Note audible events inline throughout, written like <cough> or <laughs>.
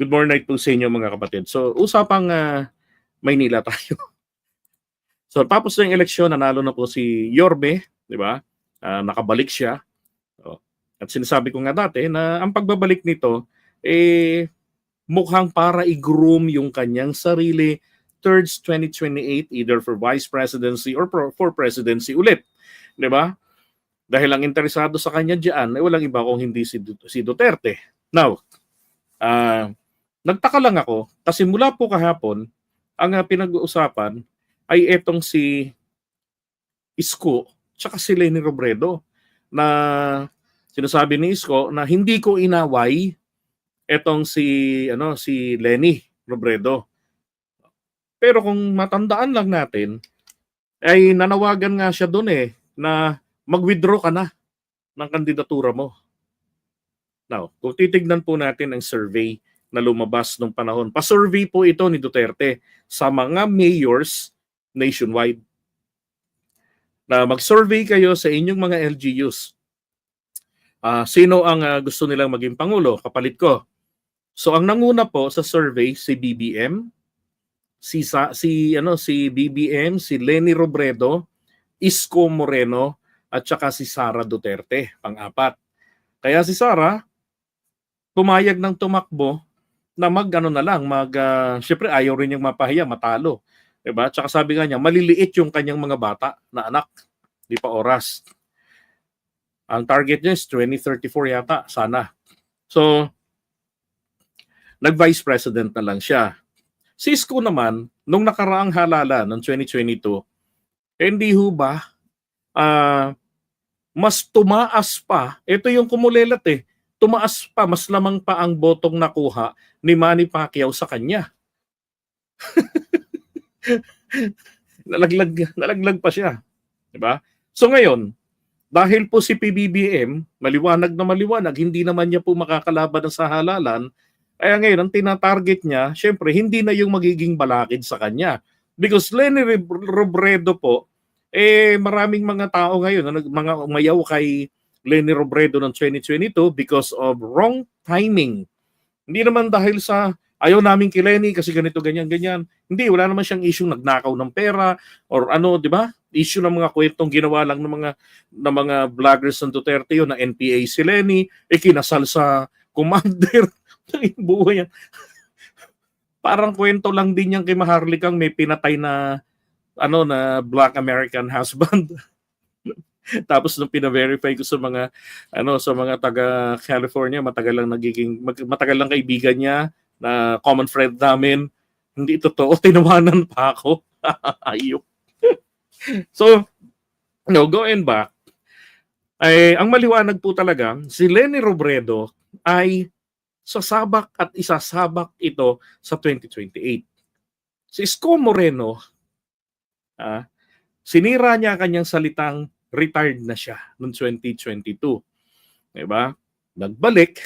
Good morning night po sa inyo mga kapatid. So, usapang ah, Maynila <laughs> tayo. so, tapos yung eleksyon, nanalo na po si Yorbe, di ba? Ah, nakabalik siya. Oh. At sinasabi ko nga dati na ang pagbabalik nito, eh, mukhang para i-groom yung kanyang sarili towards 2028 either for vice presidency or for presidency ulit. Di ba? Dahil ang interesado sa kanya diyan ay walang iba kung hindi si, si Duterte. Now, ah nagtaka lang ako kasi mula po kahapon, ang ah, pinag-uusapan ay etong si Isko tsaka si Lenny Robredo na sinasabi ni Isko na hindi ko inaway etong si ano si Lenny Robredo. Pero kung matandaan lang natin ay nanawagan nga siya doon eh na mag-withdraw ka na ng kandidatura mo. Now, kung titignan po natin ang survey na lumabas nung panahon, pa-survey po ito ni Duterte sa mga mayors nationwide. Na mag-survey kayo sa inyong mga LGUs. Ah, sino ang ah, gusto nilang maging pangulo? Kapalit ko. So ang nanguna po sa survey si BBM, si sa, si ano si BBM, si Lenny Robredo, Isko Moreno at saka si Sara Duterte, pang-apat. Kaya si Sara pumayag ng tumakbo na mag ano na lang, mag ah, syempre ayaw rin niyang mapahiya, matalo. 'Di ba? Tsaka sabi nga niya, maliliit yung kanyang mga bata na anak, di pa oras. Ang target niya is 2034 yata, sana. So, nag-vice president na lang siya. Si Isko naman, nung nakaraang halala ng 2022, eh, hindi ho ba ah, mas tumaas pa, ito yung kumulelat eh, tumaas pa, mas lamang pa ang botong nakuha ni Manny Pacquiao sa kanya. <laughs> nalaglag, nalaglag pa siya. 'Di ba? So ngayon, dahil po si PBBM, maliwanag na maliwanag, hindi naman niya po makakalaban sa halalan, kaya ngayon, ang tinatarget niya, syempre, hindi na yung magiging balakid sa kanya. Because Lenny Rob- Robredo po, eh, maraming mga tao ngayon, nag- mga umayaw kay Lenny Robredo ng 2022 because of wrong timing. Hindi naman dahil sa ayaw namin kay Lenny kasi ganito, ganyan, ganyan. Hindi, wala naman siyang issue nagnakaw ng pera or ano, di ba? Issue ng mga kwentong ginawa lang ng mga ng mga vloggers ng Duterte yun, na NPA si Lenny, eh kinasal sa commander <laughs> buhay yan. <laughs> Parang kwento lang din yan kay Maharlikang may pinatay na ano na black American husband. <laughs> <laughs> Tapos nung pina-verify ko sa mga ano sa mga taga California, matagal lang nagiging mag- matagal lang kaibigan niya na common friend namin. Hindi totoo, <laughs> tinawanan pa ako. <laughs> Ayok. so, no, going back, ay ang maliwanag po talaga, si Lenny Robredo ay sasabak at isasabak ito sa 2028. Si Isko Moreno, ah, sinira niya kanyang salitang retired na siya noong 2022. Diba? Nagbalik.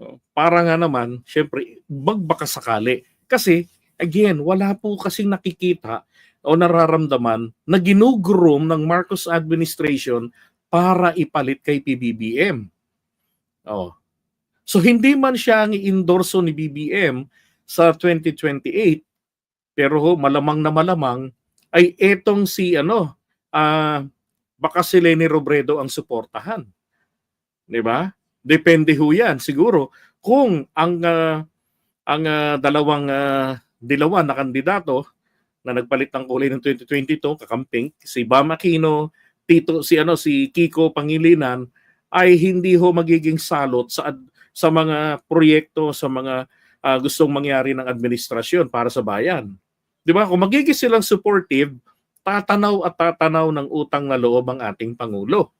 Oh, Para nga naman, syempre, magbaka sakali. Kasi, again, wala po kasing nakikita o nararamdaman na ginugroom ng Marcos administration para ipalit kay PBBM. Oh. So hindi man siya ang i-endorso ni BBM sa 2028, pero malamang na malamang ay etong si ano, ah baka si Lenny Robredo ang suportahan. 'Di ba? Depende ho 'yan siguro kung ang ah, ang ah, dalawang ah, dilawan na kandidato na nagpalit ng kulay ng 2022 kakamping si Bam Aquino, Tito si ano si Kiko Pangilinan ay hindi ho magiging salot sa sa mga proyekto sa mga ah, gustong mangyari ng administrasyon para sa bayan. 'Di ba? Kung magiging silang supportive, tatanaw at tatanaw ng utang na loob ang ating pangulo.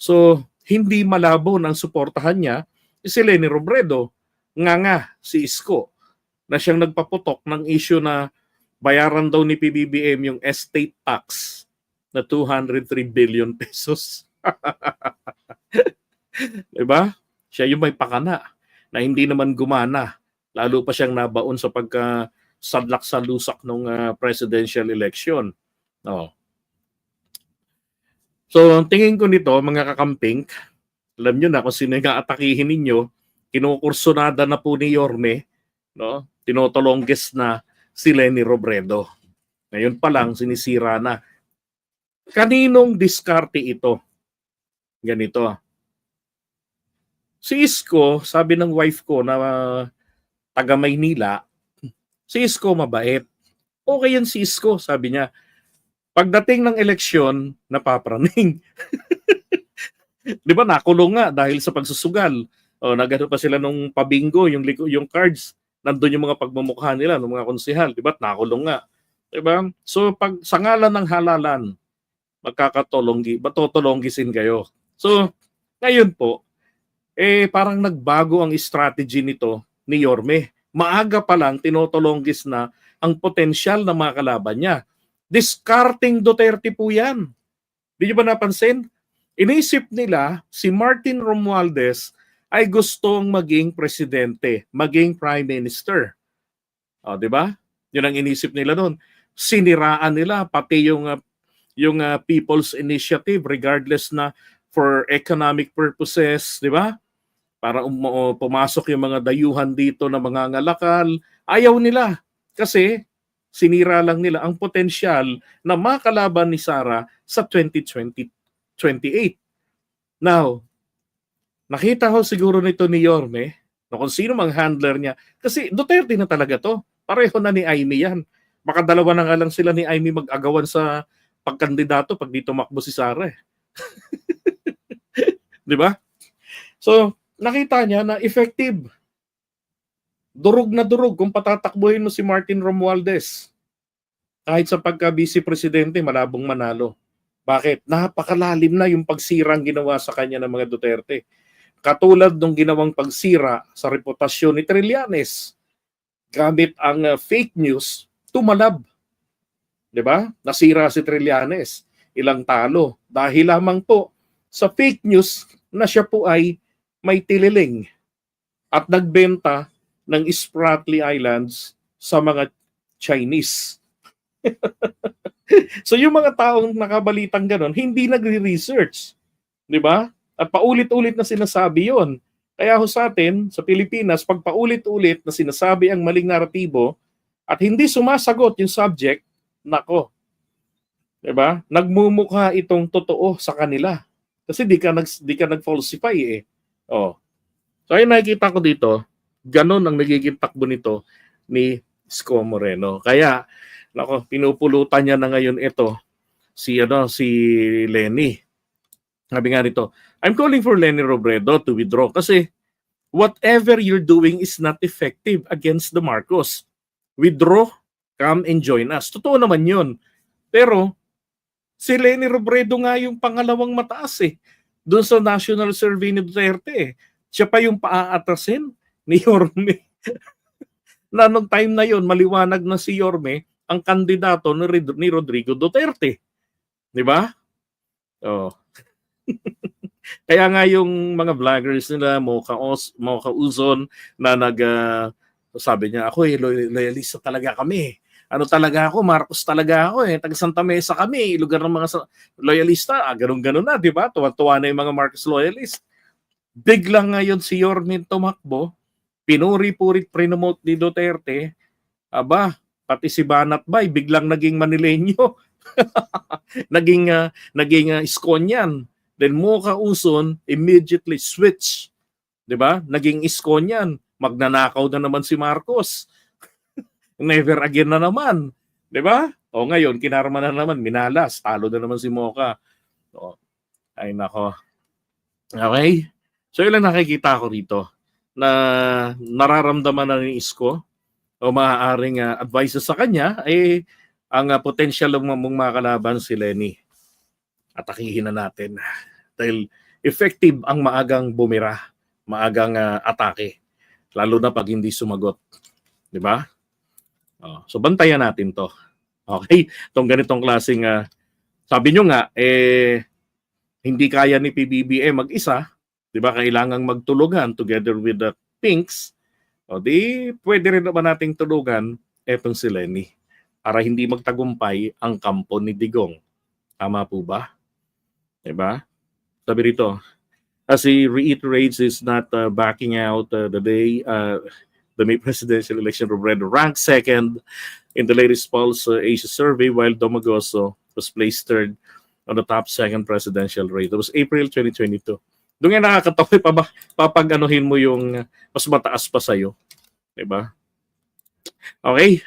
So, hindi malabo ng suportahan niya si Lenny Robredo, nga nga si Isko na siyang nagpaputok ng issue na bayaran daw ni PBBM yung estate tax na 203 billion pesos. <laughs> 'Di ba? Siya yung may pakana na hindi naman gumana. Lalo pa siyang nabaon sa pagka sadlak sa lusak ng presidential election. No. So, ang tingin ko nito, mga kakamping, alam nyo na kung sino yung atakihin ninyo kinukursunada na po ni Yorme, no? Tinotolongges na si Lenny Robredo. Ngayon pa lang sinisira na. Kaninong diskarte ito? Ganito. Si Isko, sabi ng wife ko na uh, taga Maynila, si Isko mabait. Okay yan si Isko, sabi niya. Pagdating ng eleksyon, napapraning. <laughs> Di ba nakulong nga dahil sa pagsusugal. O nagano pa sila nung pabingo, yung yung cards, nandun yung mga pagmumukha nila ng mga konsehal, di ba? Nakulong nga. Di ba? So pag sa ngalan ng halalan, magkakatolonggi, batotolonggisin kayo. So, ngayon po, eh parang nagbago ang strategy nito ni Yorme. Maaga pa lang tinotolonggis na ang potensyal ng mga kalaban niya. Discarding Duterte po yan. Di ba napansin? Inisip nila si Martin Romualdez ay gustong maging presidente, maging prime minister. O, di ba? Yun ang inisip nila noon. Siniraan nila pati yung uh, yung uh, People's Initiative regardless na for economic purposes, di ba? Para um, pumasok yung mga dayuhan dito na mga ngalakal. Ayaw nila kasi sinira lang nila ang potensyal na makalaban ni Sara sa 2020 28. Now, nakita ko siguro nito ni Yorme, no, kung sino mang handler niya, kasi Duterte na talaga to. Pareho na ni Aimee yan. Baka dalawa na nga lang sila ni Aimee mag-agawan sa pagkandidato pag dito makbo si Sara. Eh. <laughs> Di ba? So, nakita niya na effective. Durog na durog kung patatakbuhin mo si Martin Romualdez. Kahit sa pagka-vice presidente, malabong manalo. Bakit? Napakalalim na yung pagsirang ginawa sa kanya ng mga Duterte. Katulad ng ginawang pagsira sa reputasyon ni Trillanes gamit ang uh, fake news, tumalab. 'Di ba? Nasira si Trillanes, ilang talo dahil lamang po sa fake news na siya po ay may tililing at nagbenta ng Spratly Islands sa mga Chinese. <laughs> so yung mga taong nakabalitang ganon, hindi nagre-research. Di ba? At paulit-ulit na sinasabi yon. Kaya ho sa atin, sa Pilipinas, pag paulit-ulit na sinasabi ang maling naratibo at hindi sumasagot yung subject, nako. Di ba? Nagmumukha itong totoo sa kanila. Kasi di ka, nag, di ka nag-falsify eh. Oh. So ayun nakikita ko dito, ganon ang nagiging takbo nito ni Isko Moreno. Kaya Nako, pinupulutan niya na ngayon ito si ano si Lenny. Sabi nga nito, I'm calling for Lenny Robredo to withdraw kasi whatever you're doing is not effective against the Marcos. Withdraw, come and join us. Totoo naman 'yun. Pero si Lenny Robredo nga yung pangalawang mataas eh. Doon sa National Survey ni Duterte eh. Siya pa yung paaatasin ni Yorme. <laughs> na nung time na yon maliwanag na si Yorme ang kandidato ni, ni Rodrigo Duterte. Di ba? Oh. <laughs> Kaya nga yung mga vloggers nila, Mocha, Os, Mocha Uzon, na nag, uh, sabi niya, ako eh, loyalista talaga kami. Ano talaga ako, Marcos talaga ako eh. Taga Santa Mesa kami, lugar ng mga loyalista. Ah, ganun-ganun na, di ba? Tuwa-tuwa na yung mga Marcos loyalist. Biglang ngayon si Yormin tumakbo, pinuri-purit promote ni Duterte, aba, pati si Banat Bay biglang naging Manileño. <laughs> naging uh, naging uh, Iskonian. Then Mocha Uson immediately switch. 'Di ba? Naging Iskonian. Magnanakaw na naman si Marcos. <laughs> Never again na naman. 'Di ba? O ngayon kinarma na naman minalas, talo na naman si Mocha. O, ay nako. Okay? So yun nakikita ko rito na nararamdaman na ni Isko o maaaring uh, advice sa kanya ay ang uh, potential ng mong makalaban si Lenny. Atakihin na natin. Dahil effective ang maagang bumira, maagang uh, atake. Lalo na pag hindi sumagot. Di ba? Oh, so bantayan natin to. Okay? Itong ganitong klaseng, uh, sabi nyo nga, eh, hindi kaya ni PBBM mag-isa. Di ba? Kailangang magtulungan together with the Pinks o di, pwede rin naman nating tulugan etong si Lenny para hindi magtagumpay ang kampo ni Digong. Tama po ba? Diba? Sabi rito, as he reiterates he's not uh, backing out uh, the day uh, the May presidential election Robredo ranked second in the latest Pulse uh, Asia survey while Domagoso was placed third on the top second presidential rate. That was April 2022. Doon nga nakakatawa, pa papag-anuhin mo yung uh, mas mataas pa sa'yo. Diba? Okay.